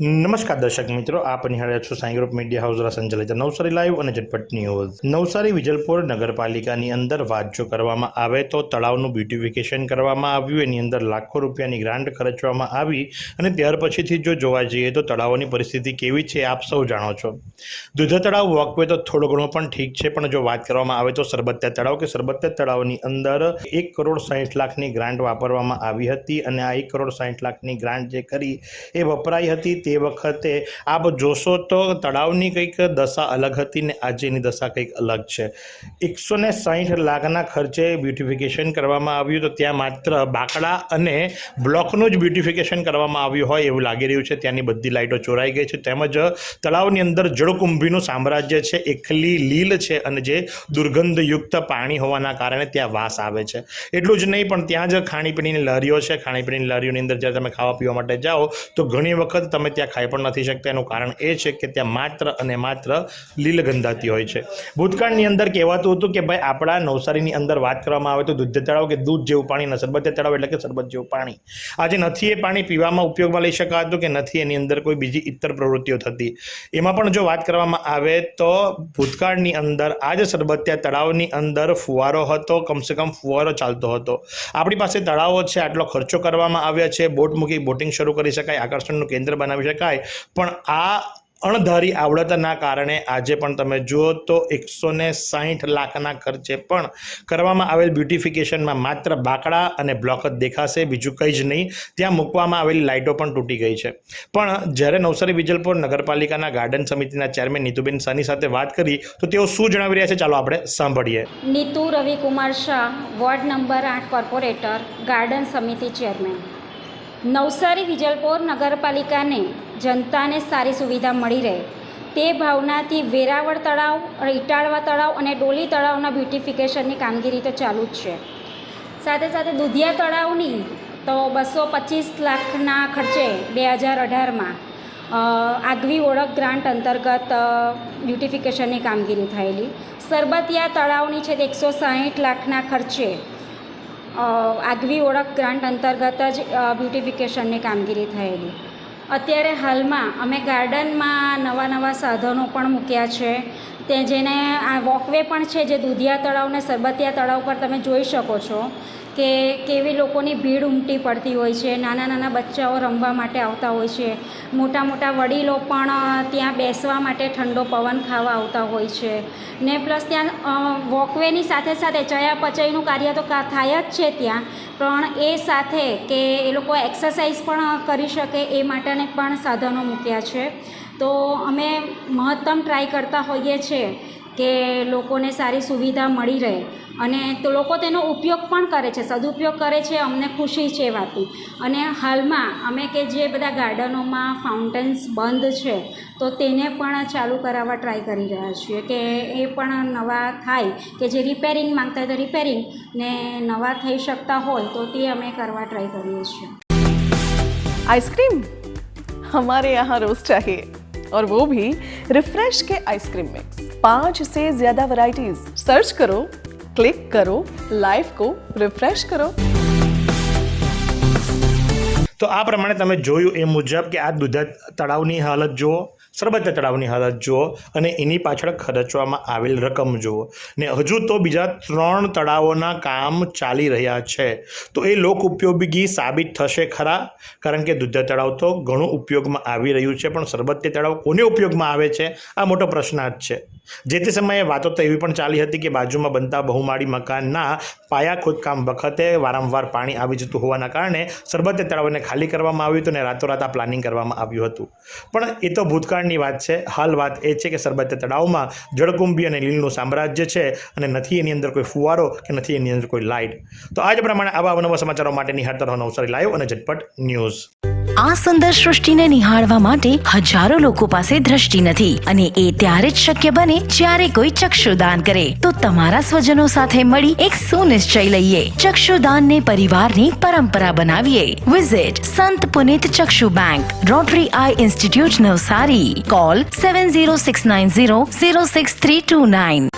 નમસ્કાર દર્શક મિત્રો, આપ નિહાળ્યા છો સાંઈ ગ્રુપ મીડિયા હાઉસ દ્વારા સંચાલિત નવસારી લાઈવ અને ઝટપટ ન્યૂઝ નવસારી વિજલપુર નગરપાલિકાની અંદર વાત જો કરવામાં આવે તો તળાવનું બ્યુટિફિકેશન કરવામાં આવ્યું, એની અંદર લાખો રૂપિયાની ગ્રાન્ટ ખર્ચવામાં આવી અને ત્યાર પછીથી જો જોવા જઈએ તો તળાવોની પરિસ્થિતિ કેવી છે આપ સૌ જાણો છો. દુધા તળાવ વોકવે તો થોડો ઘણો પણ ઠીક છે, પણ જો વાત કરવામાં આવે તો સરબત્યા તળાવ કે સરબત્યા તળાવની અંદર એક કરોડ સાહીઠ લાખની ગ્રાન્ટ વાપરવામાં આવી હતી અને આ એક કરોડ સાહીઠ લાખની ગ્રાન્ટ જે કરી એ વપરાઈ હતી તે વખતે આપ જોશો તો તળાવની કંઈક દશા અલગ હતી ને આજે એની દશા કંઈક અલગ છે. એકસો ને સાહીઠ લાખના ખર્ચે બ્યુટિફિકેશન કરવામાં આવ્યું તો ત્યાં માત્ર બાકડા અને બ્લોકનું જ બ્યુટિફિકેશન કરવામાં આવ્યું હોય એવું લાગી રહ્યું છે. ત્યાંની બધી લાઇટો ચોરાઈ ગઈ છે. તેમજ તળાવની અંદર જળકુંભીનું સામ્રાજ્ય છે. એકલી લીલ છે અને જે દુર્ગંધયુક્ત પાણી હોવાના કારણે ત્યાં વાસ આવે છે. એટલું જ નહીં, પણ ત્યાં જ ખાણીપીણીની લહેરીઓ છે. ખાણીપીણીની લહેરીઓની અંદર જ્યારે તમે ખાવા પીવા માટે જાઓ તો ઘણી વખત તમે ત્યાં ખાઈ પણ નથી શકતા. એનું કારણ એ છે કે ત્યાં માત્ર અને માત્ર લીલગંધાતી હોય છે. ભૂતકાળની અંદર કહેવાતું હતું કે ભાઈ આપણા નવસારીની અંદર વાત કરવામાં આવે તો દૂધ તળાવ કે દૂધ જેવું પાણી ન સરબત તળાવ એટલે કે સરબત જેવું પાણી. આજે નથી એ પાણી પીવામાં ઉપયોગમાં લઈ શકાતું કે નથી એની અંદર કોઈ બીજી ઇતર પ્રવૃત્તિઓ થતી. એમાં પણ જો વાત કરવામાં આવે તો ભૂતકાળની અંદર આ જ સરબત્યા તળાવની અંદર ફુવારો હતો, કમસે કમ ફુવારો ચાલતો હતો. આપણી પાસે તળાવો છે, આટલો ખર્ચો કરવામાં આવ્યા છે, બોટ મૂકી બોટિંગ શરૂ કરી શકાય, આકર્ષણનું કેન્દ્ર બનાવી શકાય. પણ આ અણધારી આવડતના કારણે આજે પણ તમે જુઓ તો એકસો ને સાહીઠ લાખના ખર્ચે પણ કરવામાં આવેલ બ્યુટિફિકેશનમાં માત્ર બાકડા અને બ્લોક જ દેખાશે, બીજું કંઈ જ નહીં. ત્યાં મૂકવામાં આવેલી લાઇટો પણ તૂટી ગઈ છે. પણ જ્યારે નવસારી વિજલપુર નગરપાલિકાના ગાર્ડન સમિતિના ચેરમેન નીતુબેન સાની સાથે વાત કરી, તો તેઓ શું જણાવી રહ્યા છે? ચાલો આપણે સાંભળીએ. નીતુ રવિકુમાર શાહ, વોર્ડ નંબર આઠ કોર્પોરેટર, ગાર્ડન સમિતિ ચેરમેન. નવસારી વિજલપોર નગરપાલિકાને જનતાને સારી સુવિધા મળી રહે. તે ભાવનાથી વેરાવળ તળાવ ઇટાળવા તળાવ અને ડોલી તળાવના બ્યુટિફિકેશનની કામગીરી તો ચાલુ જ છે. સાથે સાથે દુધિયા તળાવની તો બસો પચીસ લાખના ખર્ચે બે હજાર અઢારમાં આગવી ઓળખ ગ્રાન્ટ અંતર્ગત બ્યુટિફિકેશનની કામગીરી થયેલી. સરબતિયા તળાવની છે તે એકસો સાહીઠ લાખના ખર્ચે આગવી ઓળખ ગ્રાન્ટ અંતર્ગત જ બ્યુટિફિકેશનની કામગીરી થયેલી. અત્યારે હાલમાં અમે ગાર્ડનમાં નવા નવા સાધનો પણ મૂક્યા છે. તે જેને આ વોકવે પણ છે, જે દુધિયા તળાવ ને સરબતિયા તળાવ પર તમે જોઈ શકો છો. કે કેવી લોકોની ભીડ ઉમટી પડતી હોય છે, નાના નાના બચ્ચાઓ રમવા માટે આવતા હોય છે, મોટા મોટા વડીલો પણ ત્યાં બેસવા માટે ઠંડો પવન ખાવા આવતા હોય છે. ને પ્લસ ત્યાં વોકવેની સાથે સાથે ચયાપચયનું કાર્ય તો થાય જ છે ત્યાં, પણ એ સાથે કે એ લોકો એક્સરસાઇઝ પણ કરી શકે એ માટેને પણ સાધનો મૂક્યા છે. તો અમે મહત્તમ ટ્રાય કરતા હોઈએ છીએ કે લોકોને સારી સુવિધા મળી રહે. અને તો લોકો તેનો ઉપયોગ પણ કરે છે, સદુપયોગ કરે છે, અમને ખુશી છે એ વાતની. અને હાલમાં અમે કે જે બધા ગાર્ડનોમાં ફાઉન્ટેન્સ બંધ છે, તો તેને પણ ચાલુ કરાવવા ટ્રાય કરી રહ્યા છીએ કે એ પણ નવા થાય, કે જે રિપેરિંગ માંગતા હોય તો રિપેરિંગ ને નવા થઈ શકતા હોય તો તે અમે કરવા ટ્રાય કરીએ છીએ. આઈસ્ક્રીમ અમારે યહાં રોઝ ચાહીએ. और वो भी रिफ्रेश के आइसक्रीम मिक्स पांच से ज्यादा वैरायटीज सर्च करो क्लिक करो लाइफ को रिफ्रेश करो તો આ પ્રમાણે તમે જોયું એ મુજબ કે આ દુધા તળાવની હાલત જુઓ, સરબત તળાવની હાલત જુઓ અને એની પાછળ ખર્ચવામાં આવેલ રકમ જુઓ. ને હજુ તો બીજા ત્રણ તળાવોના કામ ચાલી રહ્યા છે. તો એ લોક ઉપયોગી સાબિત થશે ખરા? કારણ કે દુધા તળાવ તો ઘણું ઉપયોગમાં આવી રહ્યું છે, પણ સરબત્ય તળાવ કોને ઉપયોગમાં આવે છે? આ મોટો પ્રશ્નાર્થ છે. જે તે સમયે વાતો તો એવી પણ ચાલી હતી કે બાજુમાં બનતા બહુમાળી મકાનના પાયા ખોદકામ વખતે વારંવાર પાણી આવી જતું હોવાના કારણે સરબત્ય તળાવને ખાલી કરવામાં આવ્યું હતું ને રાતોરાત આ પ્લાનિંગ કરવામાં આવ્યું હતું. પણ એ તો ભૂતકાળની વાત છે. હાલ વાત એ છે કે સરબત્ય તળાવમાં જળકુંભી અને લીલનું સામ્રાજ્ય છે અને નથી એની અંદર કોઈ ફુવારો કે નથી એની અંદર કોઈ લાઇટ તો આજ પ્રમાણે આવા અવનવા સમાચારો માટે નિહાળતા રહો નવસારી લાઈવ અને ઝટપટ ન્યૂઝ. આ સુંદર સૃષ્ટિને નિહાળવા માટે હજારો લોકો પાસે દ્રષ્ટિ નથી અને એ ત્યારે જ શક્ય બને જ્યારે કોઈ ચક્ષુદાન કરે. તો તમારા સ્વજનો સાથે મળી એક સુનિશ્ચય લઈએ. ચક્ષુદાનને પરિવારની પરંપરા બનાવીએ. વિઝિટ સંત પુનિત ચક્ષુ bank Rotary eye institute Navsari call seven zero six nine zero zero six three two nine